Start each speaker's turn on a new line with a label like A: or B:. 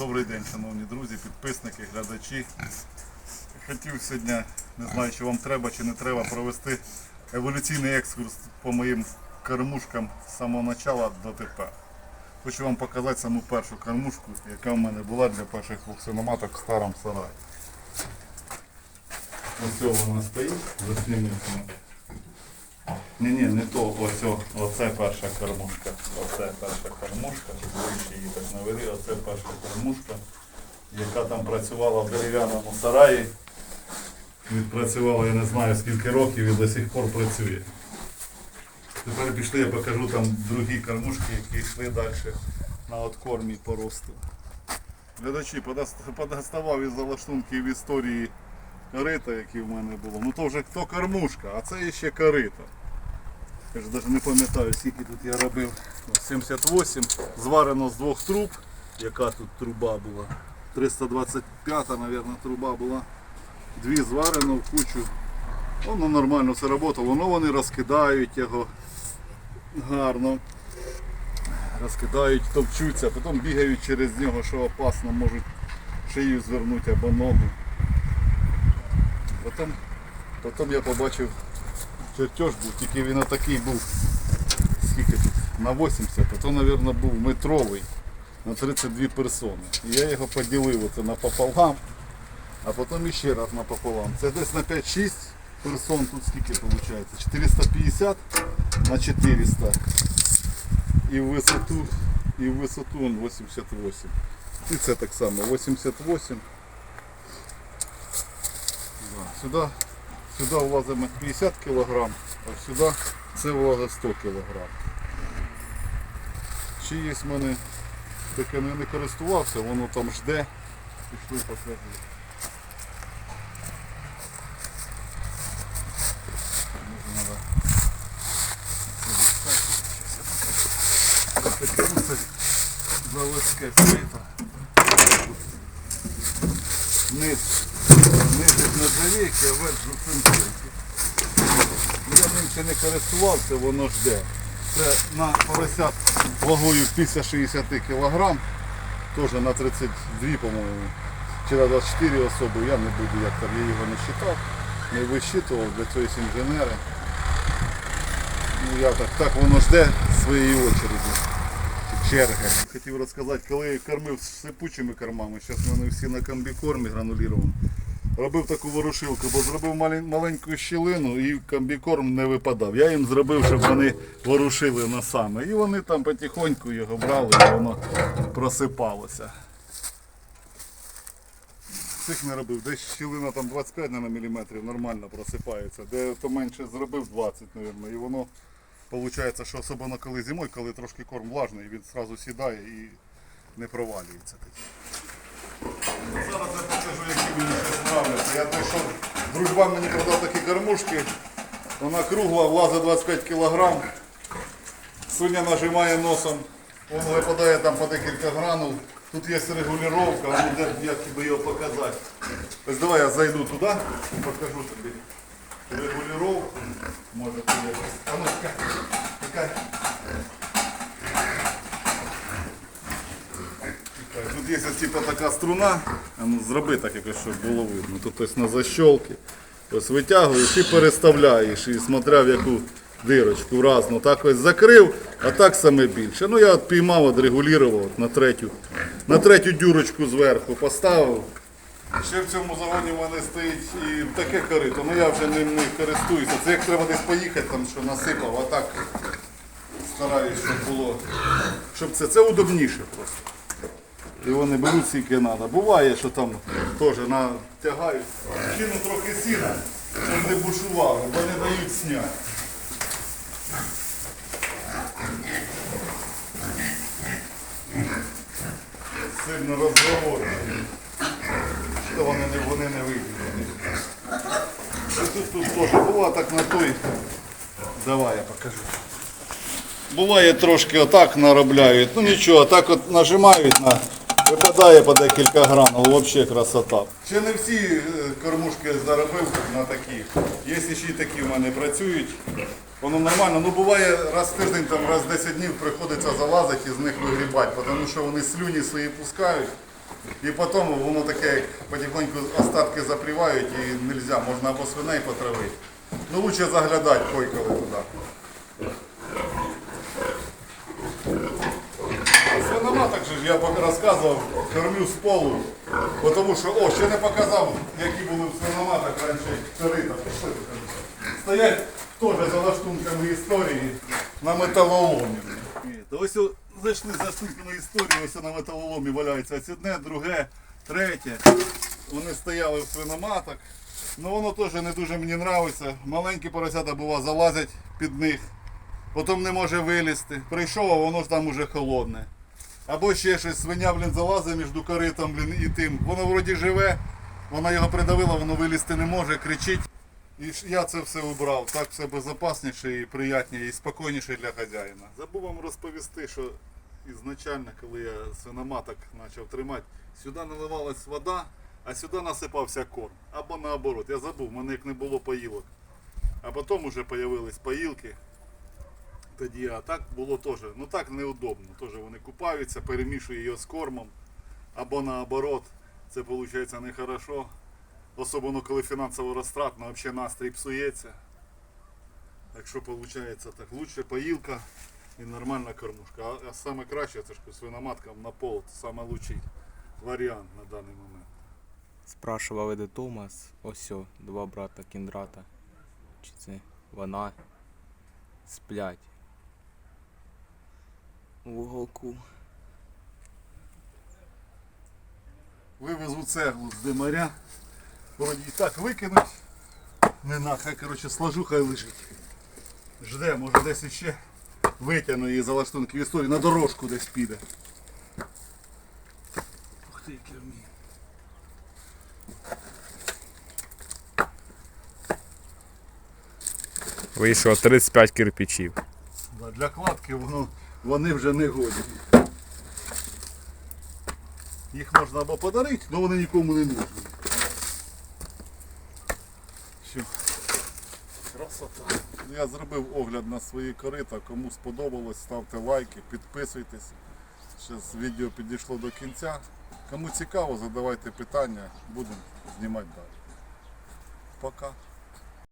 A: Добрий день, шановні друзі, підписники, глядачі. Хотів сьогодні, не знаю, чи вам треба чи не треба, провести еволюційний екскурс по моїм кормушкам з самого початку до тепер. Хочу вам показати саму першу кормушку, яка в мене була для перших двох в старому сараї. Ось вона стоїть, засніміться. Ні, ні, не то, ось оце перша кормушка. Оце перша кормушка. Вище її так навели, оце перша кормушка, яка там працювала в дерев'яному сараї. Відпрацювала я не знаю скільки років і до сих пор працює. Тепер пішли, я покажу там другі кормушки, які йшли далі на откормі по росту. Глядачі, подост- подоставав із залаштунків історії корита, які в мене було. Ну то вже то кормушка, а це ще корита. Я ж навіть не пам'ятаю, скільки тут я робив. 78, зварено з двох труб. Яка тут труба була? 325, мабуть, труба була. Дві зварено в кучу. Воно нормально все працювало. Воно вони розкидають його гарно. Розкидають, товчуться, потім бігають через нього, що опасно, можуть шию звернути або ногу. Потім, потім я побачив чертеж був, тільки він отакий був. Скільки тут? На 80, а то, мабуть, був метровий на 32 персони. І я його поділив оце напополам, а потім іще раз напополам. Це десь на 5-6 персон, тут скільки виходить? 450 на 400. І в висоту, і в висоту он 88. І це так само, 88. Да. Сюди Сюди влазимо 50 кг, а сюди це влазить 100 кг. Ще є в мене таке не, користувався, воно там жде. Пішли покажу. Таке ну, заводське плита. Низ а верх жовтинки. Я ним ще не користувався, воно жде. Це на поросят вагою після 60 кг, теж на 32, по-моєму, чи на 24 особи, я не буду, як там, я його не вважав, не висчитував, для цього є інженери. Ну я так, так воно жде своєї очереді. Черги. Хотів розказати, коли я кормив з сипучими кормами, зараз вони всі на комбікормі гранулірованому. Робив таку ворушилку, бо зробив маленьку щілину і комбікорм не випадав. Я їм зробив, щоб вони ворушили носами. І вони там потихоньку його брали, і воно просипалося. Цих не робив. Десь щілина там 25 мм нормально просипається. Де то менше зробив 20, мабуть. І воно виходить, що особливо коли зимою, коли трошки корм влажний, він одразу сідає і не провалюється тоді. Зараз я покажу, які мені справляться. Я знайшов, дружба мені продав такі кормушки. Вона кругла, влазить 25 кг. Суня нажимає носом, воно випадає там по декілька гранул. Тут є регулювання, а де як тобі його показати. Ось давай я зайду туди і покажу тобі регулювання. Може ти якось. А ну, чекай, Так, Тут є типу, така струна, а ну, зроби так якось, щоб було видно. Тут ось на защолки. Ось витягуєш і переставляєш, і смотря в яку дирочку разну. Так ось закрив, а так саме більше. Ну я от піймав, от от на третю, на третю дюрочку зверху поставив. Ще в цьому загоні в мене стоїть і таке корито, ну я вже ним не користуюся. Це як треба десь поїхати, там що насипав, а так стараюсь, щоб було. Щоб це, це удобніше просто. І вони беруть скільки треба. Буває, що там теж натягають. Кину трохи сіна, щоб не бушували, бо не дають сняти. Сильно розговорюють. Що вони вони не вийдуть. Тут, тут теж буває так на той. Давай я покажу. Буває трошки отак наробляють, ну нічого, так от нажимають на. Випадає по декілька гранул, взагалі красота. Ще не всі е, кормушки заробив на такі. Є ще й такі в мене працюють. Воно нормально. Ну буває раз в тиждень, там раз в 10 днів приходиться залазити і з них вигрібати, тому що вони слюні свої пускають. І потім воно таке, як потихоньку остатки запрівають і не можна, можна або свиней потравити. Ну лучше заглядати койкали туди. Свиноматок же ж я розказував, кормлю з полу. Тому що, о, ще не показав, які були в свиноматах раніше корита. Стоять теж за лаштунками історії на металоломі. Ось зайшли за лаштунками історії, ось на металоломі валяється ось одне, друге, третє. Вони стояли в свиноматах. Ну воно теж не дуже мені подобається. Маленькі поросята бува залазять під них, потім не може вилізти. Прийшов, а воно ж там уже холодне. Або ще щось, свиня, блін, залазить між коритом, блін, і тим. Воно вроді живе, вона його придавила, воно вилізти не може, кричить. І я це все убрав. Так все безпечніше і приятніше, і спокійніше для хазяїна. Забув вам розповісти, що ізначально, коли я свиноматок почав тримати, сюди наливалась вода, а сюди насипався корм. Або наоборот. Я забув, в мене як не було поїлок. А потім вже з'явились поїлки. Тоді, а так було теж, ну так неудобно. Теж вони купаються, перемішує його з кормом. Або наоборот, це виходить нехорошо. Особливо коли фінансово розтратно, взагалі настрій псується. Так що виходить так, лучше поїлка і нормальна кормушка. А, а саме краще це ж свиноматкам на пол, це лучший варіант на даний момент.
B: Спрашували, де Томас. Ось о, два брата Кіндрата. Чи це вона сплять. В уголку.
A: Вивезу цеглу з димаря. Вроді і так викинуть. Не на, хай коротше сложу, хай лежить. Жде, може десь іще витягну її за лаштунки в історії, на дорожку десь піде. Ух ти, який вміє.
B: Вийшло 35 кирпичів.
A: Да, Для кладки воно, вони вже не годні. Їх можна або подарити, але вони нікому не нужні. Все. Красота. Я зробив огляд на свої корита. Кому сподобалось, ставте лайки, підписуйтесь. Зараз відео підійшло до кінця. Кому цікаво, задавайте питання, будемо знімати далі. Пока.